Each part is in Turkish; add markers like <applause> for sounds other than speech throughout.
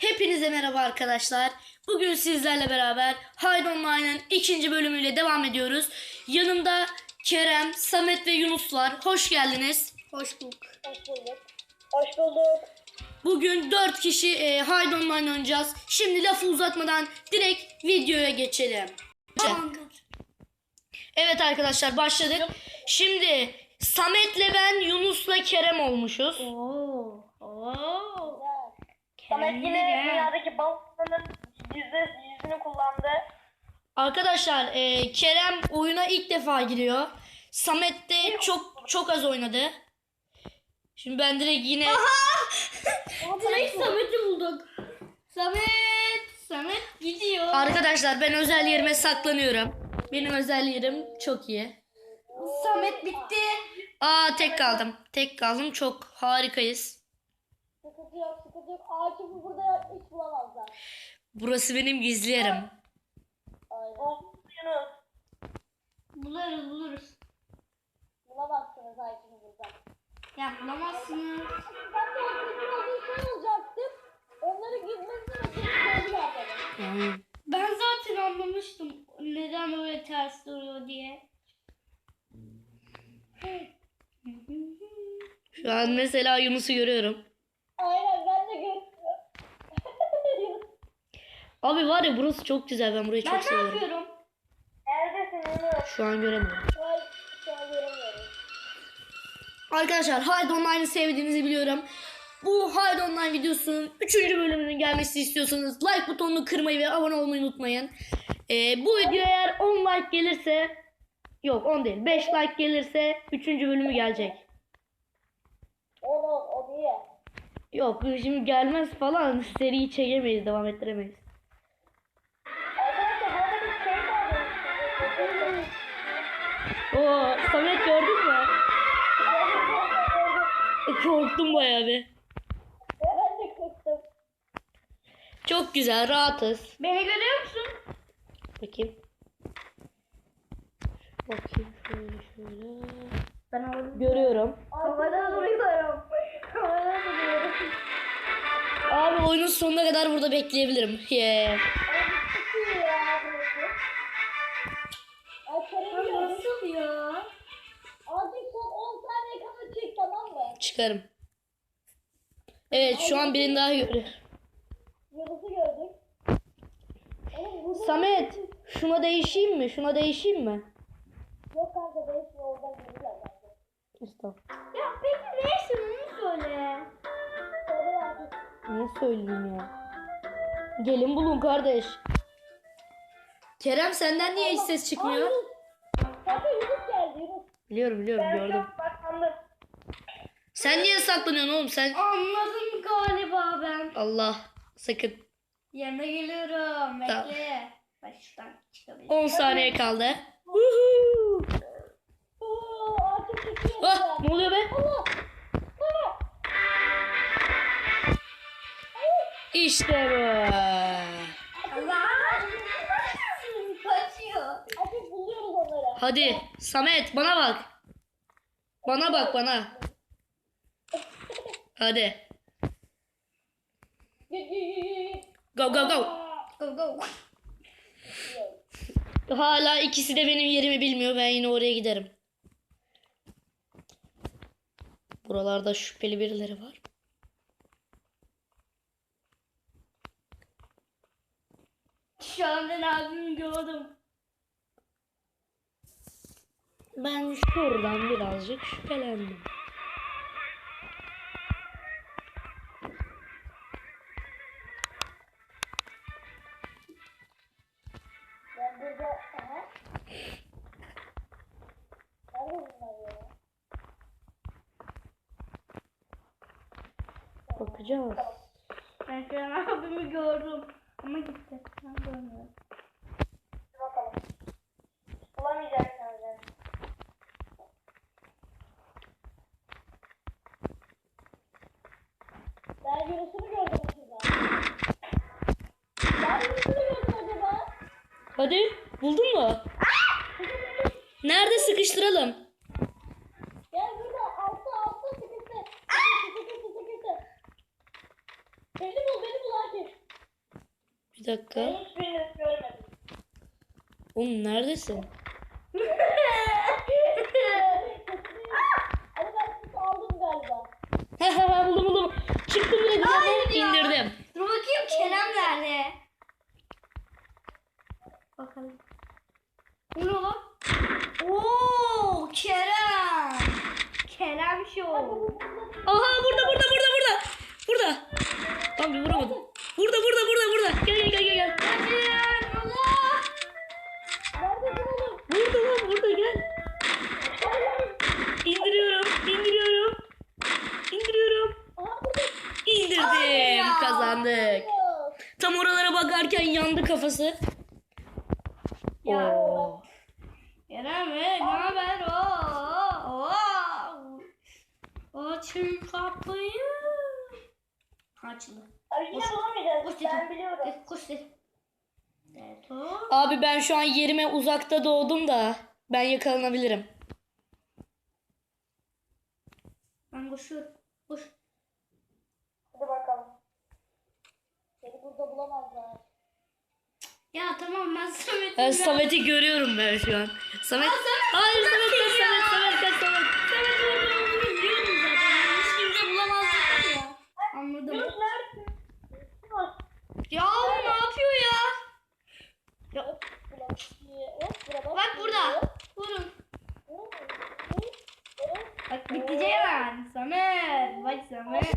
Hepinize merhaba arkadaşlar. Bugün sizlerle beraber Hide Online'ın ikinci bölümüyle devam ediyoruz. Yanımda Kerem, Samet ve Yunus var. Hoş geldiniz. Hoş bulduk. Hoş bulduk. Hoş bulduk. Bugün 4 kişi e, Hide Online oynayacağız. Şimdi lafı uzatmadan direkt videoya geçelim. Evet arkadaşlar başladık. Şimdi Samet'le ben Yunus'la Kerem olmuşuz. Oo. Oo. Samet yine dünyadaki balonların yüzde yüzünü kullandı. Arkadaşlar e, Kerem oyuna ilk defa giriyor. Samet de çok çok az oynadı. Şimdi ben direkt yine <laughs> Direkt Samet'i bulduk. Samet. Samet gidiyor. arkadaşlar ben özel yerime saklanıyorum. Benim özel yerim çok iyi. Samet bitti. Aa tek kaldım. Tek kaldım. Çok harikayız. Yok, yok. Akif'i burada hiç bulamazlar. Burası benim gizli yerim. Aynen. Buluruz buluruz. Bulamazsınız Akif'i burada. Ya bulamazsınız. Ben de Akif'in olduğu şey olacaktım. Onları gitmesini söylediler bana. Yani Ben zaten anlamıştım neden öyle ters duruyor diye. şu an mesela Yunus'u görüyorum. Aynen ben de görüyorum. <laughs> Abi var ya burası çok güzel. Ben burayı Ben çok ne seviyorum. yapıyorum? Neredesin Yunus? Şu an göremiyorum. Vay, şu an göremiyorum. Arkadaşlar Hide Online'ı sevdiğinizi biliyorum. Bu Hide Online videosunun 3. bölümünün gelmesini istiyorsanız like butonunu kırmayı ve abone olmayı unutmayın. Ee, bu video eğer 10 like gelirse yok 10 değil 5 like gelirse 3. bölümü gelecek. O, o, o niye? Yok şimdi gelmez falan seriyi çekemeyiz devam ettiremeyiz. Oo Samet gördün mü? E, Korktum bayağı bir. Ben de korktum. Çok güzel rahatız. Beni görüyor musun? Bakayım. Bakayım şöyle şöyle. Ben havada, Görüyorum. havada duruyorum. Abi oyunun sonuna kadar burada bekleyebilirim. Yeah. Çıkıyor ya burası. Ay Kerem Ya ya. Nasıl ya? Azıcık son 10 saniye kadar çek tamam mı? Çıkarım. Evet şu an birini daha görüyor. Yıldızı gördük. Samet şuna değişeyim mi? Şuna değişeyim mi? yok kanka değişme oradan. Estağfurullah. Ya peki onu söyle. Niye söyleyeyim ya? Gelin bulun kardeş. Kerem senden niye hiç ses çıkmıyor? Kanka Yunus geldi Yunus. Biliyorum biliyorum gördüm. Sen niye saklanıyorsun oğlum sen? Anladım galiba ben. Allah sakın. Yanına geliyorum. Tamam. Bekle. Baştan çıkabilirim. 10 saniye kaldı. Oo. Ah, ne oluyor be? Allah. İşte bu. Hadi Samet bana bak. Bana bak bana. Hadi. Go go go. Go go. Hala ikisi de benim yerimi bilmiyor. Ben yine oraya giderim. Buralarda şüpheli birileri var. Ben abimi gördüm. Ben şuradan birazcık şüphelendim. Hadi buldun mu? Nerede sıkıştıralım? Gel burada altta altta. Sıkıntı sıkıntı sıkıntı. Beni bul beni bul Akif. dakika. Hiçbirini görmedim. Oğlum neredesin? Hadi ben sizi aldım galiba. Hehehe buldum buldum. Çıktım bile Hayır ya. indirdim. Dur bakayım Kerem nerede? Bakalım. Bu ne lan? Oo Kerem. Kerem Show. Aha burada burada burada burada. Burada. Abi vuramadım. Burada ben şu an yerime uzakta doğdum da ben yakalanabilirim. Ben koşuyorum. Koş. Hadi bakalım. Seni burada bulamazlar. Ya tamam ben Samet'im. Ben. Samet'i görüyorum ben şu an. Samet. Aa, Samet Hayır Samet kaç Samet. Samet orada olduğunu biliyordum zaten. Hiç kimse bulamaz dedim ya. Anladım. Yunus neredesin? Yunus. Ya o ne yapıyor ya? Hop, bulamıyor. Hop, burada. Vurun. Bak biteceği ben. Samet. Bak Samet.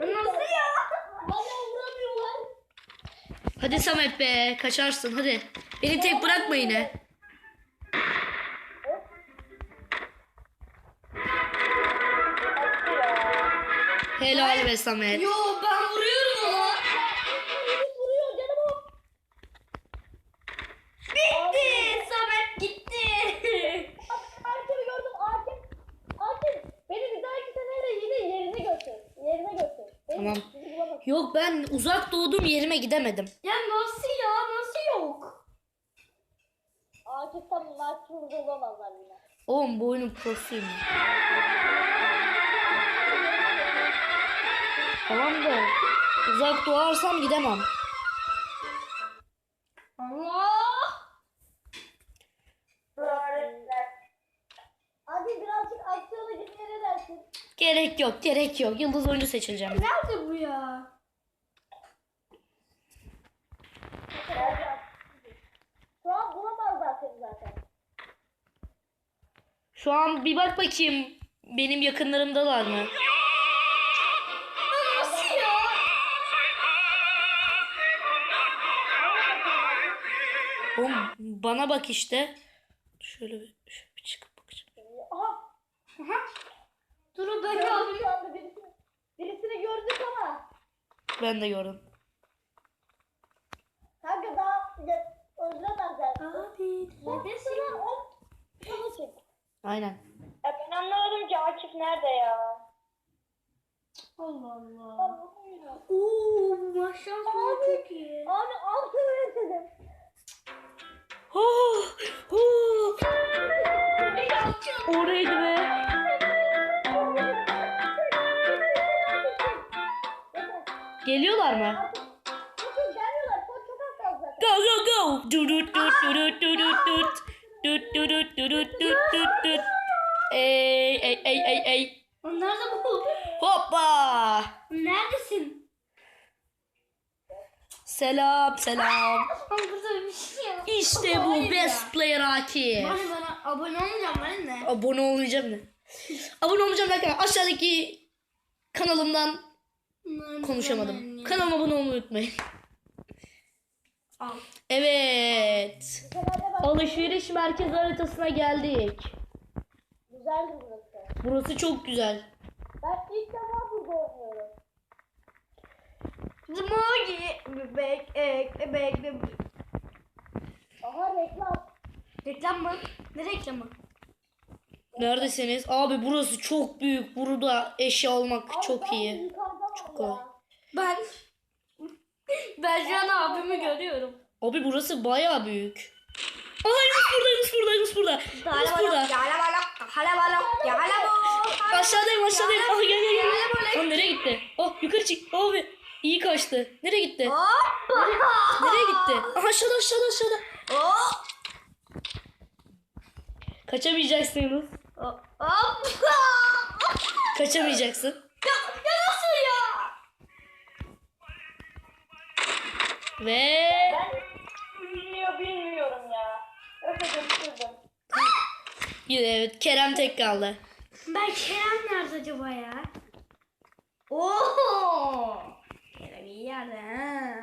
Nasıl ya? Hala vuramıyorlar. Hadi Samet be kaçarsın hadi. Beni tek bırakma yine. Helal be Samet. Yo uzak doğduğum yerime gidemedim. ya nasıl ya? Nasıl yok? Akif tam maksimum bulamazlar yine. Oğlum bu oyunun prosuyum. Tamam da uzak doğarsam gidemem. Allah. Hadi birazcık aksiyona gitmeye ne dersin? Gerek yok gerek yok. Yıldız oyuncu seçileceğim. Nerede bu ya? Şu an bulamazlar seni zaten. Şu an bir bak bakayım benim yakınlarımdalar mı? Nasıl ya? Oğlum bana bak işte. Şöyle bir, şöyle bir çıkıp bakacağım. Aha! Aha. Dur ben Gördük aldım. şu anda birisini. Birisini gördük ama. Ben de gördüm. Kanka daha öldüremezler. Abi. Sana çek. Aynen. Ya ben anlamadım ki Akif nerede ya? Allah Allah. Abi, Oo maşallah çok iyi. abi altı öğretelim. Oh, oh. Oraydı be. Geliyorlar mı? Bakın gelmiyorlar. Çok çok az kaldı zaten. Go go go. Dut dut dut dut dut dut dut dut dut dut dut dut. Ey ey ey ey ey. Onlar da bu. Hoppa. Neredesin? Selam selam. Burada bir şey yok. İşte bu best player Aki. Bana bana abone olmayacağım bana ne? Abone olmayacağım ne? Abone olmayacağım derken aşağıdaki kanalımdan konuşamadım. Kanalıma abone olmayı unutmayın. Al. Evet. Alışveriş merkezi haritasına geldik. Güzeldi burası. Burası çok güzel. Ben ilk defa burada oynuyorum. Zmogi bebek ek bebek bebek. Aha reklam. Reklam mı? Ne reklamı? Neredesiniz? Abi burası çok büyük. Burada eşya almak Abi çok ben iyi. yukarıda var Çok ya. kolay. Ben ben şu an abimi görüyorum. Abi burası bayağı büyük. Aa Yunus burada, Yunus burada, Yunus burada. Yunus burada. Aşağıdayım, aşağıdayım. Ah gel gel gel. Lan nereye gitti? Oh yukarı çık. Abi. İyi kaçtı. Nereye gitti? Hoppa. Nereye gitti? Aha aşağıda aşağıda aşağıda. Hop. Kaçamayacaksın Yunus. Hop. Hoppa. Kaçamayacaksın. Ve Ben biliyor bilmiyorum ya. Öyle dönüştürdüm. evet Kerem tek kaldı. Ben Kerem nerede acaba ya? Oo! Kerem iyi yerde ha.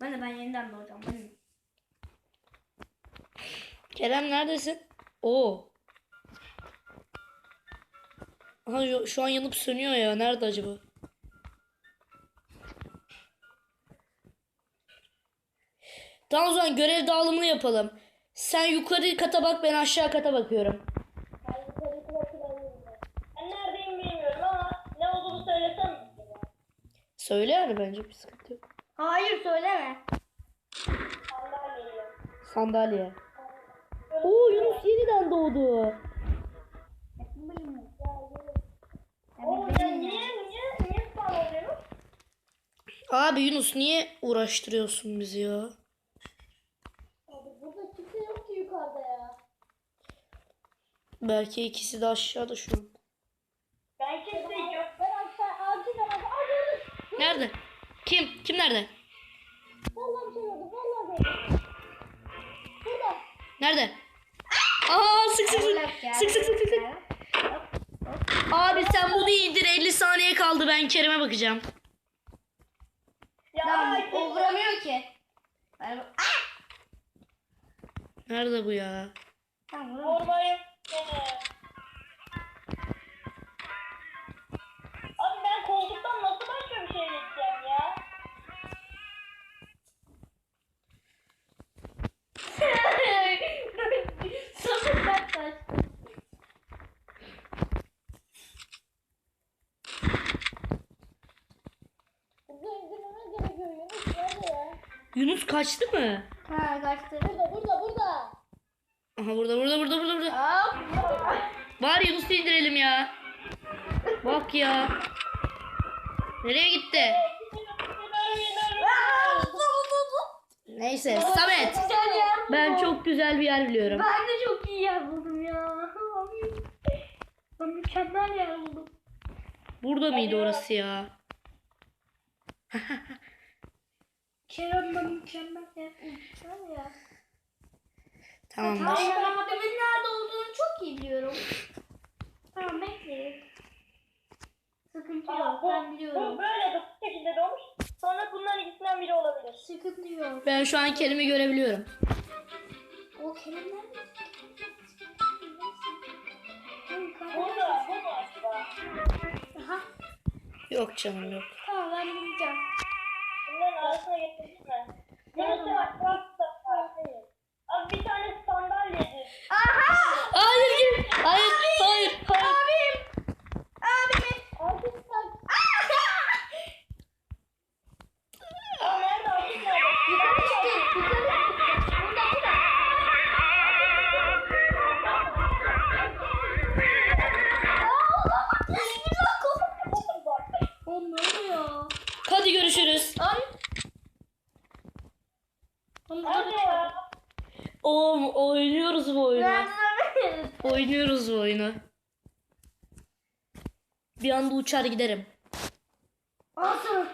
Ben de ben yeniden doğacağım. Ben. Kerem neredesin? Oo. Aha şu- şu an yanıp sönüyor ya. Nerede acaba? Tamam o zaman görev dağılımını yapalım. Sen yukarı kata bak ben aşağı kata bakıyorum. Ben yukarı kulaklarım. Ben neredeyim bilmiyorum ama ne olduğunu söylesem mi? Söyle yani bence bir sıkıntı yok. Hayır söyleme. Sandalyeyim. Sandalye. Oo Yunus yeniden doğdu. Oo ya niye niye niye? Abi Yunus niye uğraştırıyorsun bizi ya? Abi burada kimse yok ki yukarıda ya. Belki ikisi de aşağıda şu an. Ben kimse yok. Ben aşağı acil gördüm. Nerede? Kim? Kim nerede? Vallahi şey. Vallahi. Burada. Nerede? Aa sık sık sık. Sık sık sık sık. Abi sen bunu indir 50 saniye kaldı ben Kerem'e bakacağım. Ya ay, o vuramıyor ki. Ben... Nerede bu ya? Tamam vuramıyor. Abi ben koltuktan nasıl başka bir şey geçeceğim ya? Sakın. Nerede ya? Yunus kaçtı mı? Ha kaçtı. Burada burada burada. Aha burada burada burada burada. burada. Var Yunus'u indirelim ya. Bak ya. Nereye gitti? Neyse Samet. Ben çok güzel bir yer biliyorum. Ben de çok iyi yer buldum ya. Ben mükemmel yer buldum. Burada mıydı orası ya? Kerem ben mükemmel yer buldum. Ya. Tamam. Tamam ben abimin nerede olduğunu çok iyi biliyorum. Tamam bekleyin. Sıkıntı yok bu, ben bu biliyorum. böyle de bu şekilde doğmuş. Sonra bunların ikisinden biri olabilir. Sıkıntı yok. Ben şu an Kerem'i görebiliyorum. O Kerem nerede? Burada, bu mu acaba? Aha. Yok canım yok. Tamam ben bulacağım. Bunların arasına getirdin mi? Burası bak, burası Hadi görüşürüz. Oğlum burada? Oğlum oynuyoruz bu oyunu. Oynuyoruz bu oyunu. Bir anda uçar giderim. Olsun.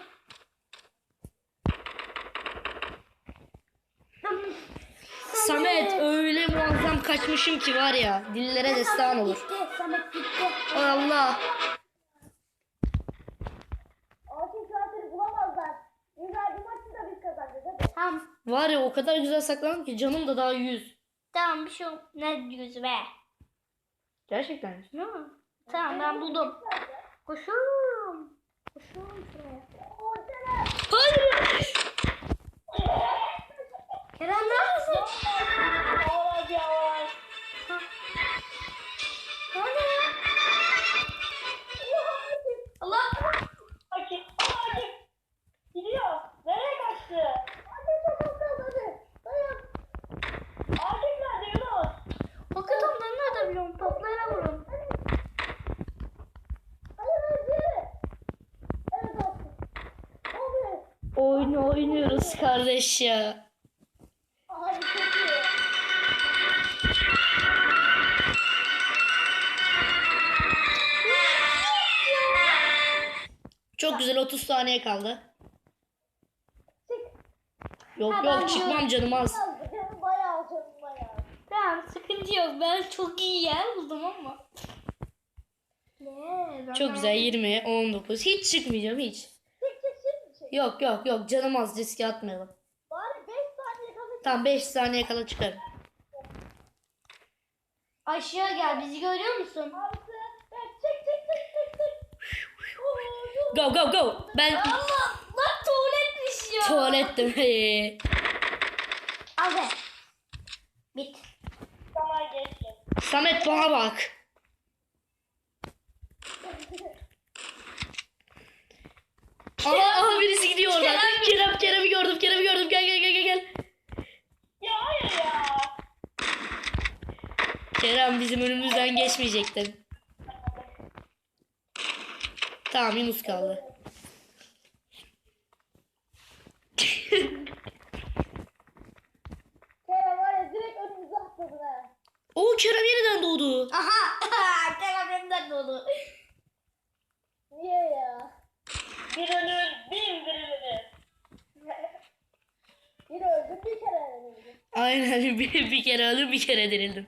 Samet öyle muazzam kaçmışım ki var ya dillere destan olur. Gitti. Samet gitti. Allah. Artık zaten bulamazlar. Güzel bir maçı da biz kazanacağız hadi. Tamam. Var ya o kadar güzel saklandım ki canım da daha yüz. Tamam bir şey yok. Ne diyorsun be? Gerçekten mi? Ne? Tamam ben buldum. Koşuyorum. Koşuyorum şuraya. Hayır. Kerem neredesin? Abi çok iyi. Çok güzel 30 saniye kaldı. Çık. Yok Ha, yok çıkmam canım az. <laughs> Bayağı canım bayağı. Tamam sıkıntı yok. Ben çok iyi yer buldum ama. Ne? Ben Çok güzel 20, 19. Hiç çıkmayacağım hiç. Yok yok yok canım az riske atmayalım. Bari 5 saniye kalır. Tamam 5 saniye kala çıkarım. Aşağı gel bizi görüyor musun? 6 5 çık çık çık çık çık. Go go go. Ben Allah lan tuvaletmiş ya. tuvalettim. Al be. Bit. Zaman geçti. Samet bana bak. Aha, aha birisi gidiyor oradan. Kerem. Kerem Kerem'i gördüm Kerem'i gördüm gel. Ya hayır ya. Kerem bizim önümüzden geçmeyecektin. Tamam Yunus kaldı. Kerem var ya direkt önümüze atladın ha. Oo Kerem yeniden doğdu. Aha. <laughs> Kerem'den dolu. Niye ya? Bir ölür bin dirilir. bir öldüm <laughs> bir kere öldüm. Aynen <laughs> bir, bir kere ölür bir kere dirildim.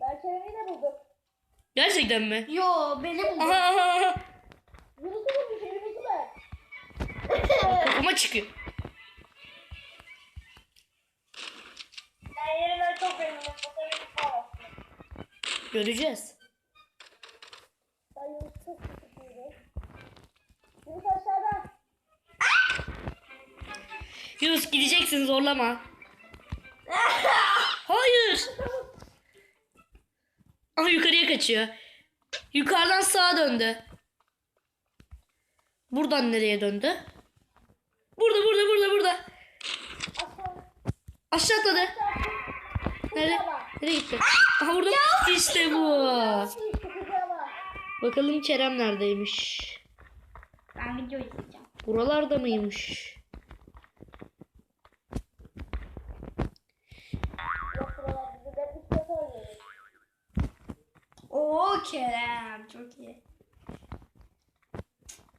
Ben Kerem'i de buldum. Gerçekten mi? Yo beni buldu. Aha aha aha. Yunus'u bulmuş Yunus'u ben. Kafama çıkıyor. Ben yerimden çok falan. Göreceğiz. Ben çok. Yunus aşağıda. Yunus gideceksin zorlama. <laughs> Hayır. Aha yukarıya kaçıyor. Yukarıdan sağa döndü. Buradan nereye döndü? Burada burada burada burada. Aşağı. Atladı. Nerede? Nereye gitti? Aha burada. İşte bu. Bakalım Kerem neredeymiş? Ben video izleyeceğim. Buralarda mıymış? Oo Kerem çok iyi.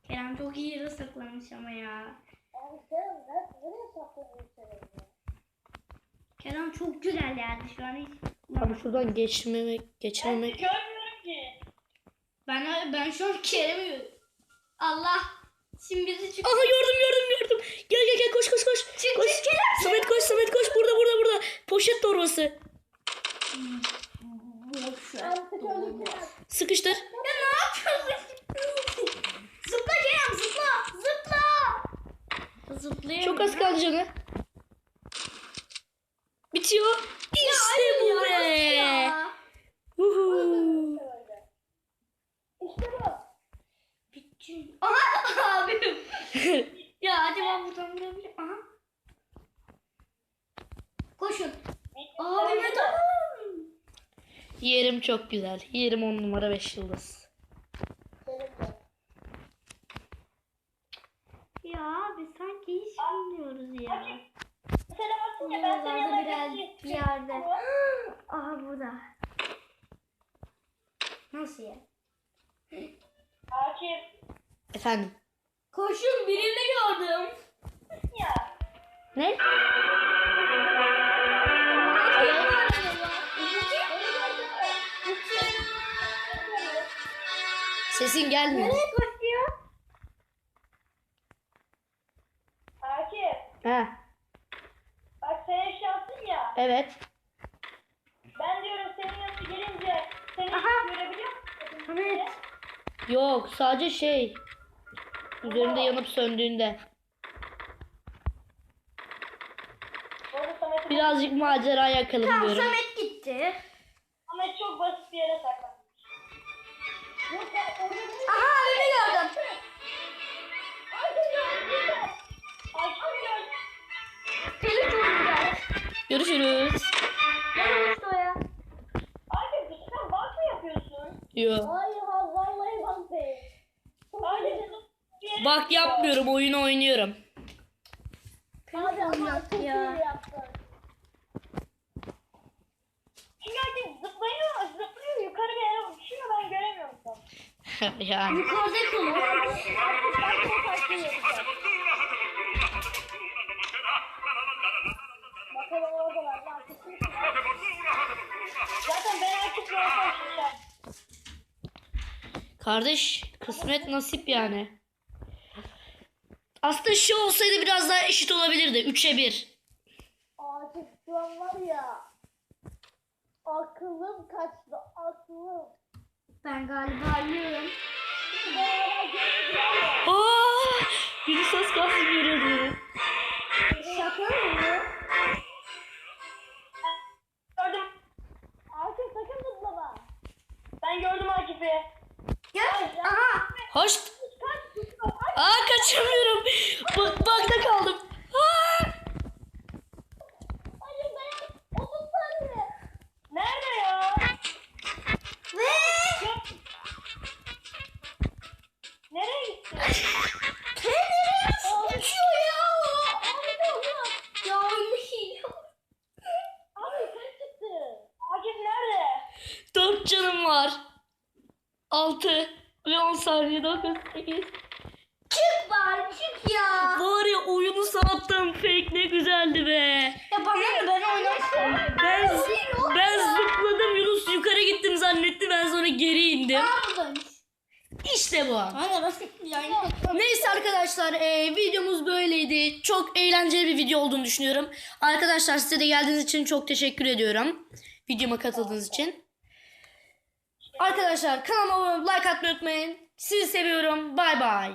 Kerem çok iyi yere saklamış ama ya. Kerem çok güzel yerde şu an hiç. Abi şuradan geçmemek, geçmemek. Görmüyorum ki. Ben ben şu an Kerem'i Allah. Şimdi bizi çık. Aha gördüm gördüm gördüm. Gel gel gel koş koş koş. Çık, koş. çık, Kerem, Samet koş Samet koş. Burada burada burada. Poşet torbası. Boş ver. Artık öldüm Kerem. Sıkıştır. Ya ne yapıyorsun? zıpla Kerem zıpla. Zıpla. Zıplayamıyorum. Çok az kaldı canı. Bitiyor. İşte bu be. İşte bu. Bitti. Aha <laughs> abim. <laughs> ya hadi ben buradan girebilirim. Aha. Yerim çok güzel. Yerim 10 numara 5 yıldız. Ha, Bak sen eşyasın ya. evet. Ben diyorum senin yanına gelince seni Aha. görebiliyor musun? Samet. Yok sadece şey. Üzerinde yanıp söndüğünde. Birazcık macera yakalım Tamam diyorum. Samet gitti. Samet çok basit bir yere saklanmış. Görüşürüz. Ya? Bir sen bak mı yapıyorsun? Yok. Hayır ha vallahi bak değil. Yere bak yapmıyorum oyunu oynuyorum. Yok çok ya. <laughs> Çünkü artık zıplıyor, zıplıyor yukarı bir yere uçuyor ben göremiyorum yani. Yukarıda kalın. Ben çok farklı yapacağım. Kardeş kısmet nasip yani. Aslında şu olsaydı biraz daha eşit olabilirdi. 3'e 1. Artık şu an var ya. Aklım kaçtı aklım. Ben galiba alıyorum. Beraber göreceğiz. Aa! Biri ses kalsın görüyordu. Şaka mı? Gördüm. Akif sakın zıplama. Ben gördüm Akif'i. Hoş. Kaç. Aa kaçamıyorum. Bak bakta kaldım. Aa! Hayır dayan. 30 saniye. Nerede ya? Yok. Nereye gitti? kendini uçuyor ya. Ya ölmüyor. Abi yukarı çıktı. Akif nerede? 4 canım var. 6 ve 10 saniye 9 8. Çık bari çık ya. Var ya oyunu sattım fake ne güzeldi be. Ya bana ne ben oynamıştım. Ben, ben zıpladım Yunus yukarı gittim zannetti ben sonra geri indim. İşte bu. Ben. Neyse arkadaşlar e, videomuz böyleydi. Çok eğlenceli bir video olduğunu düşünüyorum. Arkadaşlar size de geldiğiniz için çok teşekkür ediyorum. Videoma katıldığınız için. Arkadaşlar kanalıma abone olup like atmayı unutmayın. Sizi seviyorum. Bay bay.